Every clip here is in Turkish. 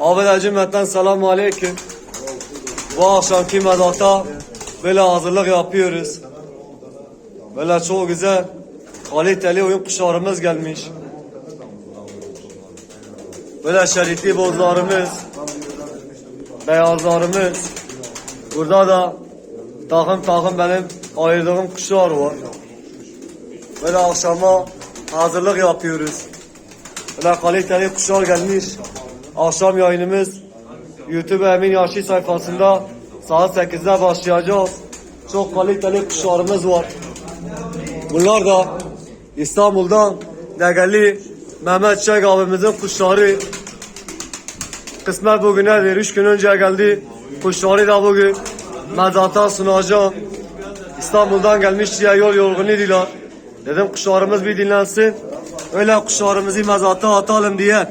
Abi de cümleten selamun aleyküm. Bu akşamki mezata böyle hazırlık yapıyoruz. Böyle çok güzel kaliteli oyun kuşlarımız gelmiş. Böyle şeritli bozlarımız, beyazlarımız. Burada da takım takım benim ayırdığım kuşlar var. Böyle akşama hazırlık yapıyoruz. Böyle kaliteli kuşlar gelmiş. Akşam yayınımız YouTube Emin Yaşı sayfasında saat 8'de başlayacağız. Çok kaliteli kuşlarımız var. Bunlar da İstanbul'dan değerli Mehmet Çek abimizin kuşları. Kısmet bugünedir. Üç gün önce geldi. Kuşları da bugün mezata sunacağım. İstanbul'dan gelmiş diye yol yorgunuydular. Dedim kuşlarımız bir dinlensin. Öyle kuşlarımızı mezata atalım diye.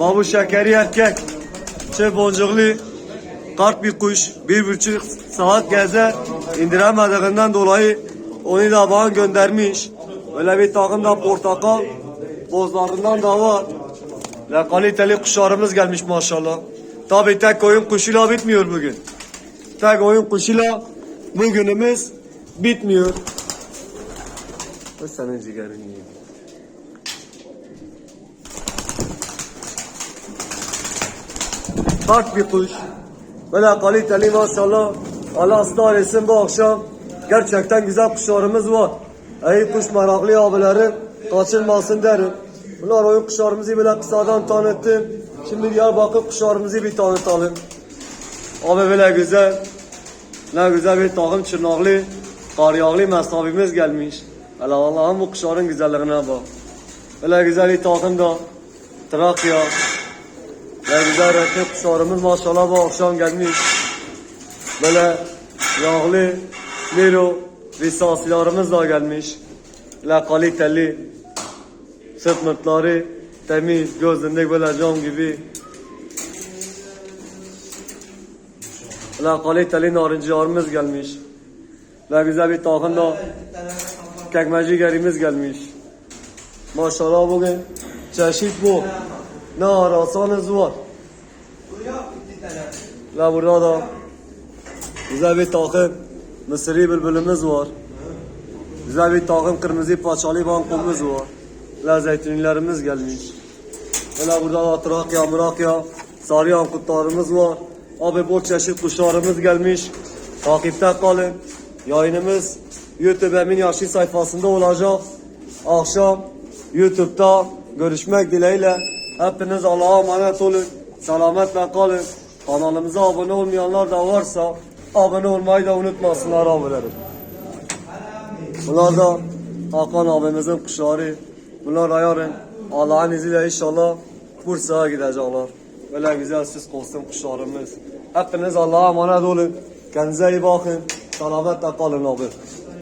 Babu şekeri erkek. Çöp boncuklu. Kart bir kuş. Bir buçuk saat gezer. indiremediğinden dolayı onu da bana göndermiş. Öyle bir takım da portakal. Bozlarından da var. Ve kaliteli kuşlarımız gelmiş maşallah. Tabi tek oyun kuşuyla bitmiyor bugün. Tek oyun kuşuyla bugünümüz bitmiyor. O senin ciğerin iyi. Kart bir kuş. Böyle kaliteli maşallah. Allah ıslah etsin bu akşam. Gerçekten güzel kuşlarımız var. İyi kuş meraklı abilerim kaçırmasın derim. Bunlar oyun kuşlarımızı böyle kısadan tanıttım. Şimdi Diyarbakır kuşlarımızı bir tanıtalım. Abi böyle güzel. Ne güzel bir takım çırnaklı, karyağlı mesafimiz gelmiş. Hele Allah'ım bu kuşların güzelliğine bak. Böyle güzel bir takım da Trakya. Ve güzel renkli kuşlarımız maşallah bu akşam gelmiş. Böyle yağlı Miro lisanslarımız da gelmiş. Böyle kaliteli sırt mırtları temiz, gözünde böyle cam gibi. Böyle kaliteli narıncılarımız gelmiş. Ve güzel bir takım da kekmeci gerimiz gelmiş. Maşallah bugün çeşit bu. Ne ararsanız var. Ve burada da güzel bir takım Mısırı bülbülümüz var. Güzel bir takım kırmızı paçalı bankomuz var. Ve zeytinlerimiz gelmiş. Böyle burada da Trakya, Mırakya, sarı yankutlarımız var. Abi bol çeşit kuşlarımız gelmiş. Takipte kalın. Yayınımız YouTube Emin Yaşı sayfasında olacak. Akşam YouTube'da görüşmek dileğiyle. Hepiniz Allah'a emanet olun. Selametle kalın. Kanalımıza abone olmayanlar da varsa abone olmayı da unutmasınlar abilerim. Bunlar da Hakan abimizin kuşları. Bunlar yarın Allah'ın izniyle inşallah Bursa'ya gidecekler. Böyle güzel süs kostüm kuşlarımız. Hepiniz Allah'a emanet olun. Kendinize iyi bakın. Selametle kalın abi.